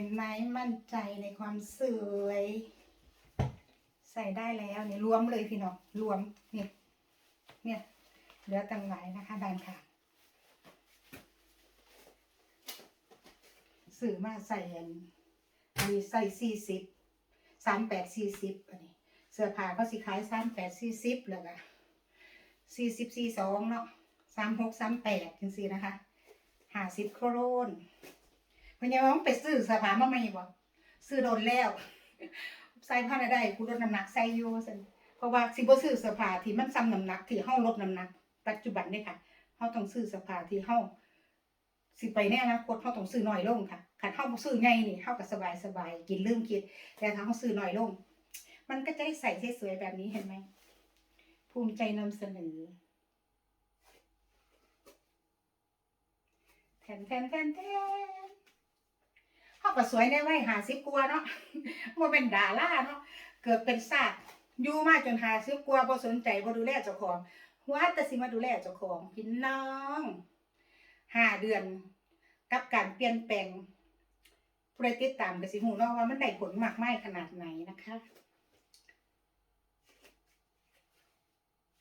ห็นไหมมั่นใจในความสวย ใส่ได้แล้วเนี่ยรวมเลยพี่น้องรวมเนี่ยเนี่ยเหลือตั้งหลายนะคะด้านข้างสื่อมาใส่อันนี้ใส่สี่สิบสามแปดสี่สิบอันนี้ เสื้อผ้าก็สิขายสามแปดสี่สิบแล้วก็สี่สิบสี่สองเนาะสามหกสามแปดจังสี่นะคะห้าสิบโครน พิ่นยังว่าไปซื้อเสื้อผ้ามาใหม่บ่ซื้อโดนแล้ว ใส่ผ้าได้กูลดน้ำหนักใส่อยู่ซั่นเพราะว่าสิบ่ซื้อเสื้อผ้าที่มันซ้ำน้ำหนักที่เฮาลดน้ำหนัก ปัจจุบันนี่ค่ะเฮาต้องซื้อเสื้อผ้าที่เฮาสิไปในอนาคตเฮาต้องซื้อน้อยลงค่ะคันเฮาบ่ซื้อไงนี่เฮาก็สบายสบายกินลืมคิด แต่ถ้าเฮาซื้อน้อยลง มันก็จะได้ใส่สวยๆแบบนี้เห็นไหมภูมิใจนำเสนอแทนแทนแทนแทน เขาก็สวยได้ไว้หาสิบกว่าเนาะว่าเป็นดาราเนาะเกิดเป็นศาสตร์อยู่มาจนหาสิบกว่าพอสนใจพอดูแลเจ้าของว่าแต่สิมาดูแลเจ้าของพี่น้องห้าเดือนกับการเปลี่ยนแปลงผู้ใดติดตามก็สิหูเนาะว่ามันได้ผลมากไม่ขนาดไหนนะคะ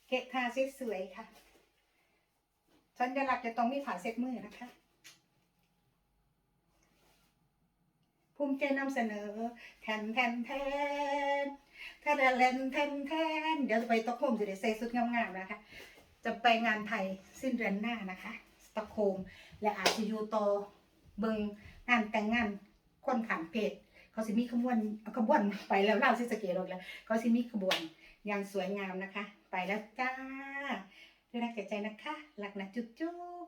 เกะทาสวยๆค่ะสัญลักจะต้องมีผ่าเซ็ตมือนะคะ มิใจนำเสนอ แทนแทนแทนแทนแทนแทนแทนเดี๋ยวจะไปตอกโฮมจะได้ใส่สุดงามๆนะคะ จะไปงานไทยสิ้นเดือนหน้านะคะสตอกโฮมและอาจจะอยู่ต่อเบิงงานแต่งงานคนขามเพศเขาสิมีขบวนขบวนไปแล้วเล่าสิสเกตลงแล้วเขาสิมีขบวนอย่างสวยงามนะคะ ไปแล้วจ้าด้วยรักใจนะคะหลักนะจุ๊บจุ๊บ